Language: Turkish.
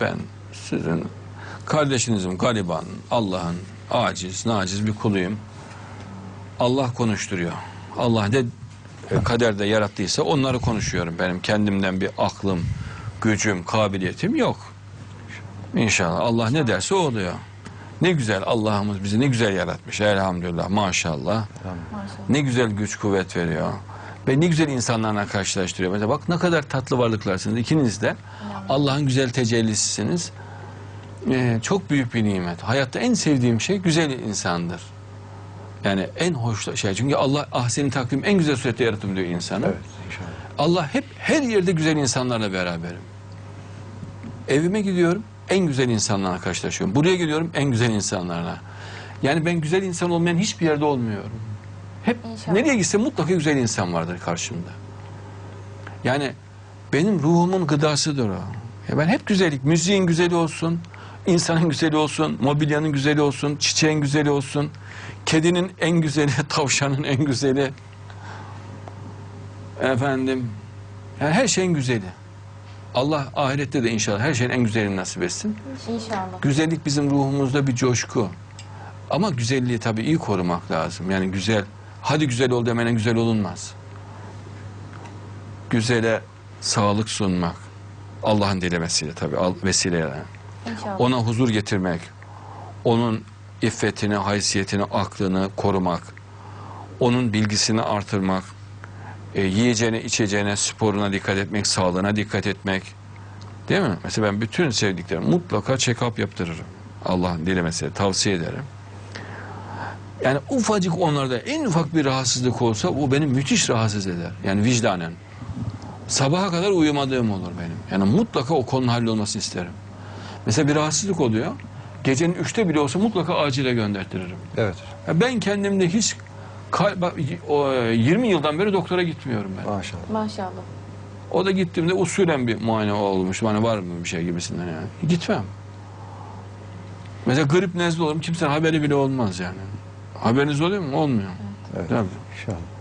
ben sizin kardeşinizim gariban, Allah'ın aciz, naciz bir kuluyum. Allah konuşturuyor. Allah ne kaderde yarattıysa onları konuşuyorum. Benim kendimden bir aklım, gücüm, kabiliyetim yok. İnşallah Allah ne derse o oluyor. Ne güzel Allah'ımız bizi ne güzel yaratmış elhamdülillah maşallah. Maşallah. Ne güzel güç kuvvet veriyor. Ve ne güzel insanlarla karşılaştırıyor. Mesela bak ne kadar tatlı varlıklarsınız. İkiniz de Allah'ın güzel tecellisisiniz. Ee, çok büyük bir nimet. Hayatta en sevdiğim şey güzel insandır. Yani en hoş şey. Çünkü Allah ahseni takvim en güzel surette yarattım diyor insanı. Evet inşallah. Allah hep her yerde güzel insanlarla beraberim. Evime gidiyorum en güzel insanlarla karşılaşıyorum. Buraya gidiyorum en güzel insanlarla. Yani ben güzel insan olmayan hiçbir yerde olmuyorum. Hep İnşallah. nereye gitsem mutlaka güzel insan vardır karşımda. Yani benim ruhumun gıdasıdır o. Ya ben hep güzellik, müziğin güzeli olsun, insanın güzeli olsun, mobilyanın güzeli olsun, çiçeğin güzeli olsun, kedinin en güzeli, tavşanın en güzeli. Efendim, yani her şeyin güzeli. Allah ahirette de inşallah her şeyin en güzelini nasip etsin. İnşallah. Güzellik bizim ruhumuzda bir coşku. Ama güzelliği tabii iyi korumak lazım. Yani güzel, hadi güzel ol demene güzel olunmaz. Güzele sağlık sunmak. Allah'ın dilemesiyle tabii, vesileyle. İnşallah. Ona huzur getirmek. Onun iffetini, haysiyetini, aklını korumak. Onun bilgisini artırmak. E, yiyeceğine, içeceğine, sporuna dikkat etmek, sağlığına dikkat etmek. Değil mi? Mesela ben bütün sevdiklerimi mutlaka check-up yaptırırım. Allah'ın dilemesiyle tavsiye ederim. Yani ufacık onlarda en ufak bir rahatsızlık olsa o beni müthiş rahatsız eder. Yani vicdanen. Sabaha kadar uyumadığım olur benim. Yani mutlaka o konunun hallolmasını isterim. Mesela bir rahatsızlık oluyor. Gecenin üçte bile olsa mutlaka acile göndertiririm. Evet. Ya ben kendimde hiç kal- bak, o, e, 20 yıldan beri doktora gitmiyorum ben. Maşallah. Maşallah. O da gittiğimde usulen bir muayene olmuş. Hani var mı bir şey gibisinden yani. Gitmem. Mesela grip nezle olurum kimsenin haberi bile olmaz yani. Haberiniz oluyor mu? Olmuyor. Evet. Tabii. İnşallah.